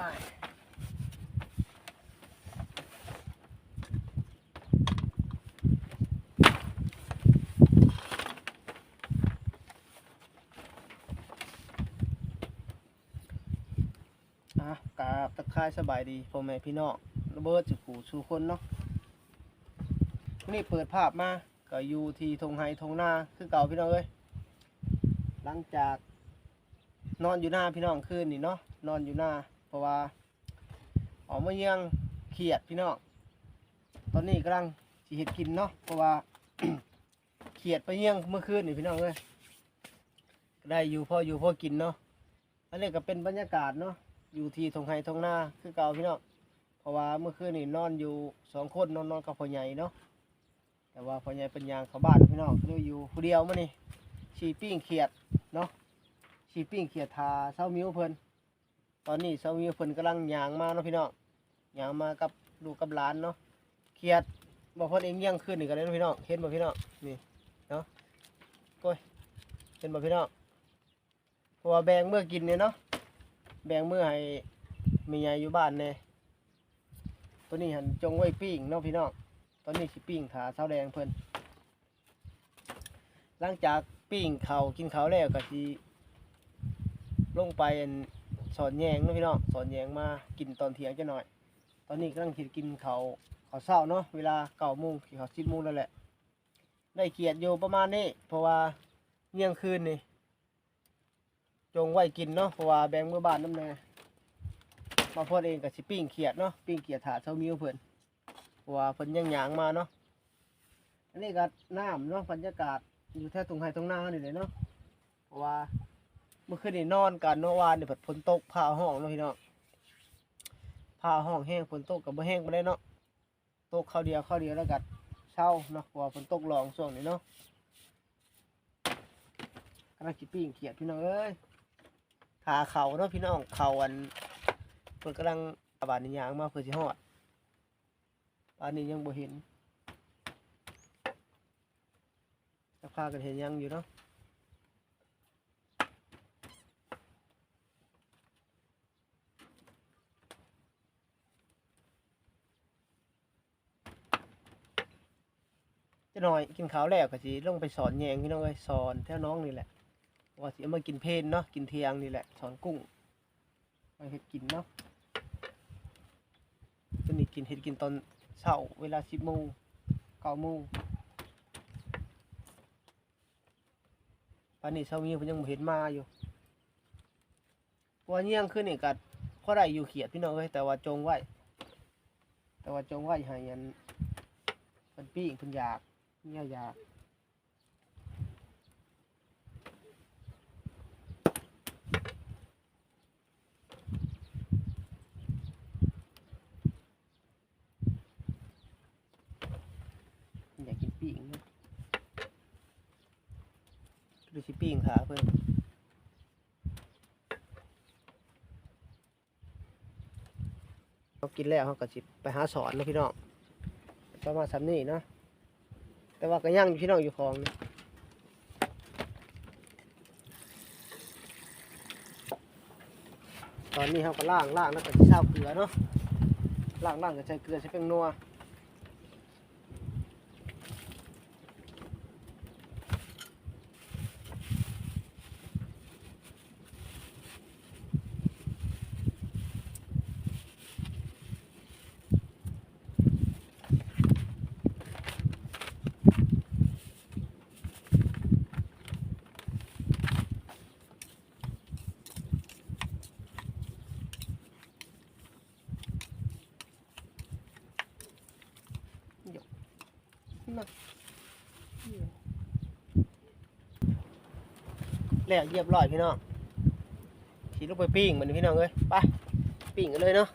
อะกราบทักทายสบายดีพ่อแม่พี่น้องระเบิดจุกูชูคนเนาะนี่เปิดภาพมาก็อยู่ที่ทงไฮทงนาคือเก่าพี่น้องเอ้ยหลังจากนอนอยู่หน้าพี่น้องคืนนี่เนาะนอนอยู่หน้า เพราะว่าออกมาเยี่ยงเขียดพี่น้องตอนนี้กำลังสิเห็ดกินเนาะเพราะว่า เขียดไปเยี่ยงเมื่อคืนนี่พี่น้องเลยได้อยู่พออยู่พอกินเนาะอันนี้ก็เป็นบรรยากาศเนาะอยู่ที่ทงไฮทงหน้าคือเก่าพี่น้องเพราะว่าเมื่อคืนนี่นอนอยู่สองคนนอนนอนกับพ่อใหญ่เนาะแต่ว่าพ่อใหญ่เป็นยางเข้าบ้านพี่น้องเลยอยู่ผู้เดียวมานี่ชีปิ้งเขียดเนาะชีปิ้งเขียดทาเซามิวเพิ่น อนนี้เซามิวเพิ่นกำลังย่างมาเนาะพี่น้องย่างมากับลูกกับหลานเนาะเขียดบอกเพิ่นเองเลี้ยงขึ้นนี่กันเลยเนาะพี่น้องเห็นบ่พี่น้องนี่เนาะโอ้ยเห็นบ่พี่น้องเพราะว่าแบ่งเมื่อกินเนี่ยเนาะแบ่งเมื่อให้แมียอยู่บ้านแน่ตัวนี้หันจงไว้ปิ้งเนาะพี่น้องตอนนี้สิปิ้งถาเสาแดงเพิ่นหลังจากปิ้งเขากินเขาแล้วก็สิลงไปอัน สอนแยงเนาะพี่น้องสอนแยงมากินตอนเที่ยงจะหน่อย ตอนนี้กำลังคิดกินเขาเขาวเช้าเนาะเวลาเก้าโมงเขาสิบโมงแล้วแหละ ได้เกียรติอยู่ประมาณนี้ เพราะว่าเที่ยงคืนนี่จงไว้กินเนาะเพราะว่าแบงเมื่อบ้านน้ำแน่มาพอดเองกับสิปิ้งเขียดเนาะปิ้งเขียดถาเช้ามิวเพิ่นเพราะว่าเพิ่นยังหยางมาเนาะอันนี้ก็น้ำเนาะบรรยากาศอยู่แถวตรงไห้ตรงหน้านี่เลยเนาะเพราะว่า มื่อคืนนี่นอนกันเมื่อวานนี่ฝนตกผ่าห้องเนาะพี่น้องผ่าห้องแห้งฝนตกกับบ่แห้งบ่ได้เนาะตกข้าวเดียวข้าวเดียวแล้วกัดเช้าเนาะเพราะว่าฝนตกรองช่วงนี้เนาะกำลังกิปิ้งเขียดพี่น้องเอ้ยขาเข่าเนาะพี่น้องเข่าอันเพิ่นกำลังอาบานนิยางมาเพื่อสิฮอดปานนี้ยังบ่เห็นจะพากันเห็นยังอยู่เนาะ หน่อยกินข้าวแล้วก็สิลงไปสอนแยงพี่น้องเอ้ยสอนแถวน้องนี่แหละว่าสิเอามากินเพนเนาะกินเทียงนี่แหละสอนกุ้งไปเฮ็ดกินเนาะตัวนี้กินเฮ็ดกินตอนเช้าเวลาสิบโมงเก้าโมงปานนี้เช้ามีเพิ่นยังเห็นมาอยู่เพราะว่าเยี่ยงขึ้นนี่ก็พอได้อยู่เขียดพี่น้องเอ้ยแต่ว่าจงไว้แต่ว่าจงไว้ให้อันเพิ่นปิ้งเพิ่นอยาก ยอยากอยากกินปิ้งดูสิปิ้งขาเพื่อนเขากินแล้วเขาก็สิไปหาสอนนะพี่น้องประมาณสามนี่เนาะ แต่ว่าก็ย่างอยู่พี่น้องอยู่คลองตอนนี้เขาก็ล่างล่างแล้วก็ใช้เกลือเนาะล่างล่างก็ใช้เกลือใช้เป็นนัว นะแล้วเยียบร้อยพี่น้องขี่ลงไปปิ้งเหมือนพี่น้องเลยไปปิ้งกันเลยเนาะ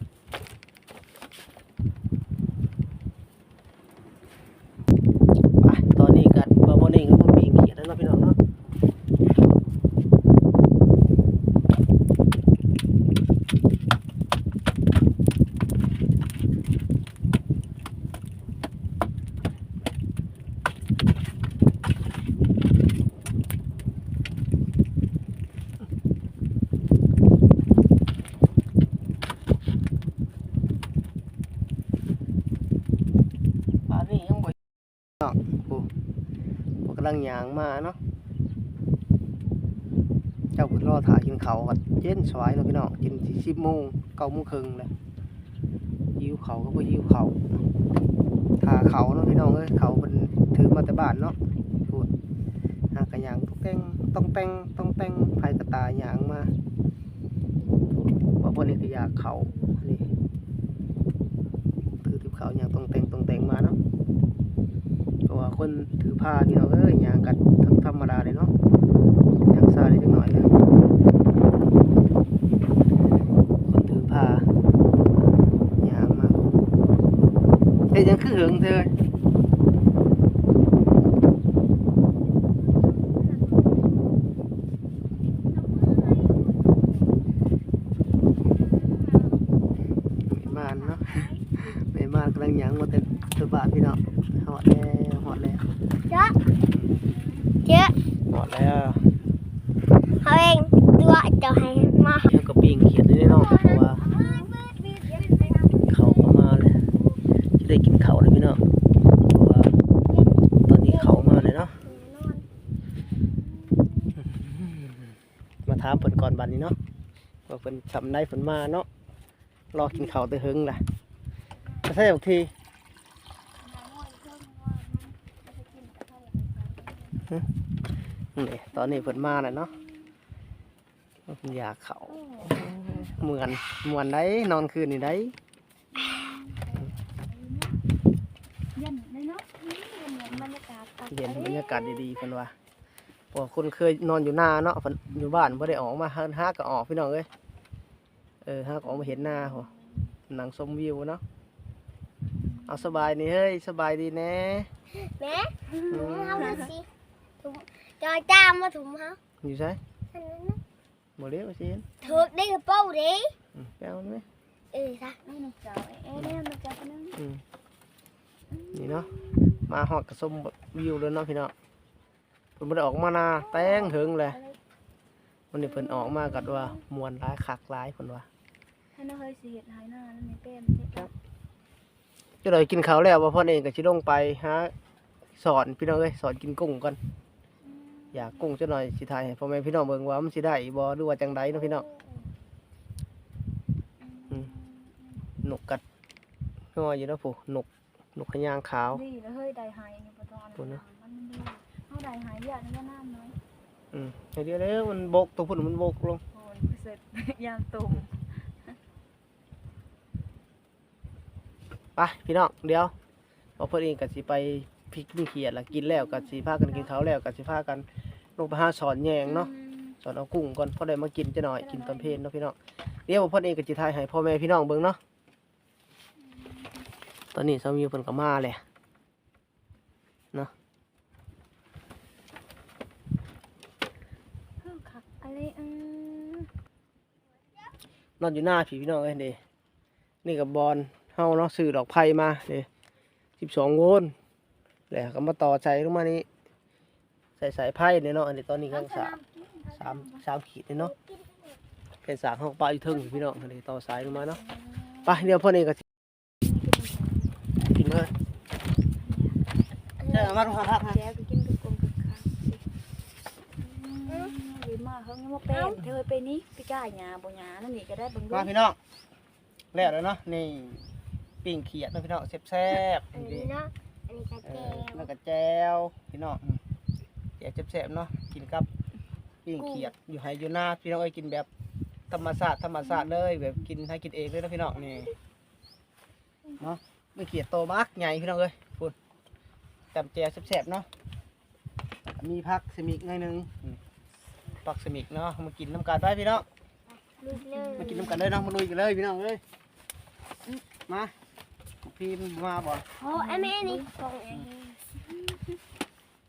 ำลังยางมาเนาะเจ้าคุณรอถ่ายกินเขากัเย็นสวายเนาะพี่น้องกินที่สิบโมงเก้าโมงครึ่งเลยหิวเขาก็บ่หิวเขาถ่าเขาเนาะพี่น้องเอ้ยเขาเป็นถือมาแต่บ้านเนาะพูดหากระยางต้องแต่งต้องแต่งต้องแต่งไผกระตายางมาว่าพวกนี้คือยากเขานี่ถือทิบเขาอย่างต้องแต่งต้องแต่งมาเนาะ เพราะว่า คนถือผ้าพี่น้องเอ้ยยางกันธรรมดาเลยเนาะยางซาเลยจังหน่อยเลยคนถือผ้ายางมาเอ้ยยังคือหึงเธอไม่มานเนาะ ไม่มานกำลังยางมาแต่ตัวบาทพี่น้องหอดแล้วหอดแล้ว เจ๊เจ๊ หอดแล้ว เขาเองตัวจะให้มา เดี๋ยวก็ปิ้งเขียดได้เนาะเพราะว่าเขาก็มาเลยจะได้กิน เขาวเลยพี่น้องเพราะว่าตอนนี้เขามาเลยเนาะมาถามเพิ่นก่อนบัดนี้เนาะว่าเพิ่นสำได้เพิ่นมาเนาะรอกินเขาวแตะหึงล่ะจะใช่บางทีนี่ตอนนี้เพิ่นมาแล้วเนาะเพิ่นอยากเขาเหมือนเหมือนได้นอนคืนนี่ได้ เย็นเลยเนาะเย็นบรรยากาศ เย็นบรรยากาศดีๆเพิ่นว่าเพราะว่าคนเคยนอนอยู่หน้าเนาะเพิ่นอยู่บ้านบ่ได้ออกมาหาหาก็ออกพี่น้องเอ้ยเออหาก็ออกมาเห็นหน้าโหนั่งชมวิวเนาะเอาสบายนี่เฮ้ยสบายดีแน่แม่ถุงเขามาสิถุงจอยจ้ามมาถุงเขาอยู่ใช่อันนั้นนะบ่เลี้ยวสิเห็นถูกได้กระเป๋าดิอืมไปเอามันไหมเออจ้ะนี่น้องเจ้าเอ้ยเนี่ยน้องเจ้าคนนึงอืมนี่เนาะ มาฮอดก็ชมวิวเลยเนาะพี่น้องเพิ่นบ่ได้ออกมาหน้าแต่งถึงเลยวันนี้เพิ่นออกมากัดว่ามวนหลายคักหลายเพิ่นว่าถ้าน้องเคยสิเห็ดหายหน้าแล้วไม่เป็นจะเลยกินข้าวแล้วว่าพ่อเองก็สิลงไปหาสอนพี่น้องเอ้ยสอนกินกุ้งก่อนอยากกุ้งจะหน่อยสิถ่ายให้พ่อแม่พี่น้องเบิ่งว่ามันสิได้บ่หรือว่าจังไดเนาะพี่น้องหนกกัดงออยู่เนาะผู้หนกห นกขยางขาว ดีแล้วเฮ้ยได้หายนี่ปะตอนตัวนะมันดีเขาได้หายเยอะนี่ก็น้ำน้อยอืมให้เดียวแล้วมันบกตัวพุ่นมันบกลงโอ้ยเสร็จยามตุ่มไปพี่น้องเดี๋ยวพอเพิ่นเองก็สิไปพริกนี่เขียดละกินแล้วก็สิพากันกินข้าวแล้วก็สิพากันลงไปหาสอนแยงเนาะสอนเอากุ้งก่อนพอได้มากินจะหน่อยกินตอนเพลนเนาะพี่น้องเดี๋ยวพ่อเองก็จะทายให้พ่อแม่พี่น้องเบิ่งเนาะ ตอนนี้สามีเพิ่นก็มาแหละคือคักอะไรอืมนอนอยู่หน้าผีพี่น้องเอ้ยเด้นี่กับบอลเฮาเนาะซื้อดอกไผ่มาเด้สิบสองโวลต์แล้วก็มาต่อใส่ลงมานี่ใส่สายไผ่เนี่ยเนาะอันนี้ตอนนี้กำลังสามสามสามขีดเนี่ยเนาะเป็นสากห้องปลาอยู่เทึงพี่น้องอันนี้ต่อสายลงมาเนาะไปเดี๋ยวพ่อเองก็สิกินเลยเจ้ามา ดูหาพักฮะแจ๊กกินกับกลมกับข้าวสิหรือมาเฮงยังบ่เป็นเธอไปนี้ไปจ่าหยาบ่หยานั่นนี่ก็ได้บิ่งดูมาพี่น้องแล้วแล้วเนาะนี่ปิ้งเขียดนะพี่น้องแซ่บๆอันนี้เนาะอันนี้ก็เอแจวแล้วก็แจวพี่น้องอืมแจวแซ่บๆเนาะกินกับปิ้งเขียดอยู่ไฮอยู่หน้าพี่น้องเอ้ยกินแบบธรรมชาติธรรมชาติเลยแบบกินให้กินเองเลยนะพี่น้องนี่เนาะไม่เขียดโตมากใหญ่พี่น้องเอ้ย พูดจำแจวแซ่บๆเนาะมีพักสมิกหน่อยหนึงอืมผักสมิกเนาะมากินน้ำกันไปพี่น้องลุยเลยมากินน้ำกันเลยเนาะมาลุยกันเลยพี่น้องเอ้ยมาพี่มาบ่โอ้ไอ้แม่นี่ของเอง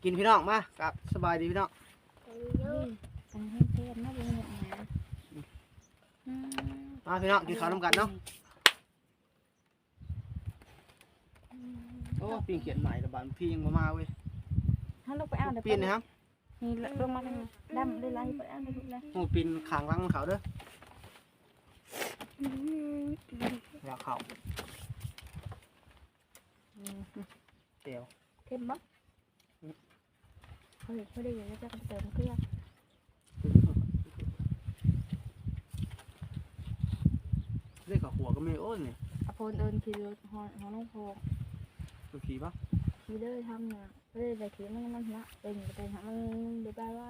กินพี่น้องมากับสบายดีพี่น้องอันนี้เทศนะเบิ่งหยาอืมมาพี่น้องกินข้าวน้ำกันเนาะ โอ้ปีนเขียนใหม่ระบาดพี่ยังมามาเว้ยถ้าลูกไปเอาเดี๋ยวปีนนะครับนี่ลงมาทางนี้ดำได้ไรไปเอาได้ทุกแล้วโอ้ปีนขางหลังเขาเด้ออยากเขาเดี๋ยวเข้มบ่เขาเห็นเขาได้อยู่แล้วจะเติมเกลือเรียกกับหัวก็ไม่โอ้นเนี่ยอภพลเอิญขี่รถฮอนฮอนน้องโพ ตัวขี่ปะขี่เลยทำเนี่ยเลยแต่ขี่มันมันละเป็นไปทำมันเดือดไปว่า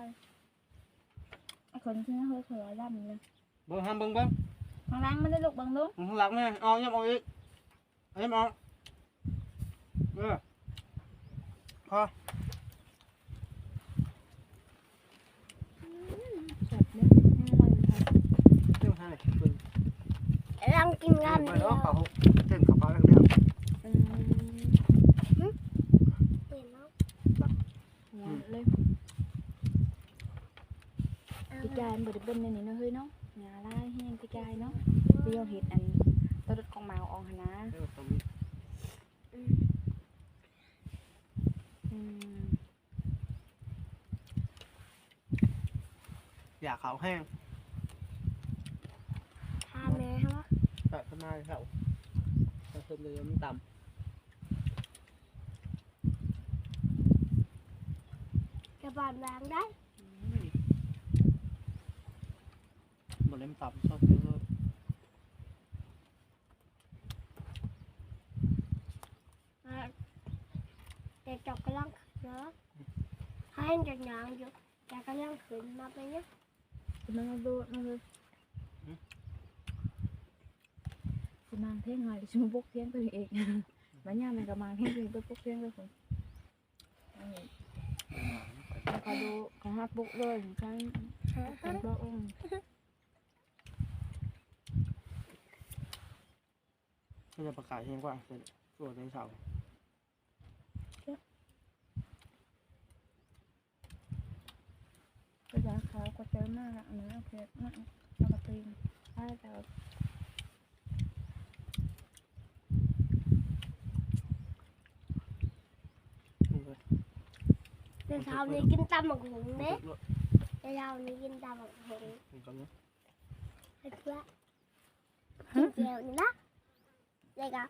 คนที่นั่นเขาเคยร่ำเลยเบิ้งห้ามเบิ้งเบิ้งข้างล่างไม่ได้ลูกบังลุกข้างหลังแม่เอายังเอาอีกเอายังเอาเนี่ยมันครับเรื่องเบิ้งรังกินเกันเดียวเต้นกับปลาแล้วแล้วอืม เปลี่ยนแล้ว หัวเลยปีกาย บไดเป็นในนี้เนาะเฮ้ยเนาะหงาลายแห้งปีกายเนาะเปรี้ยวเห็ดอันตัวรถของเมาอองหนะเออตรงนี้อืมอยากขาวแห้งทานเลยใช่ปะแต่ข้างหน้าเขาถ้าเพิ่มเลยมันต่กระบาดล้างได้ำบนเล่มต่ำชอบเยอะแต่จอกกำลังขึ้นเนาะให้จักหยางอยู่แต่กำลังขึ้นมาไปเนี่ยมันมาดูมาเลยสมางเท่งหน่อยชิมบุ กเพี้ยนไปเองมันย่ามันกำลังเท่งไปบุกเพี้ยนไปคนเขาดูเขาฮักบุกเลยใช่เขาบอกอืมก็จะประกาศแห้งกว่าเป็นตัวในเสาก็จะเขาก็เจอมากอันนี้โอเคมากแล้วก็ตีนใช่แต่แต่เช้านี้กินตำหมกหุงเด้แต่เช้านี้กินตำหมกหุงให้เพื่อกินเจียวนี่นะ เด็กอะ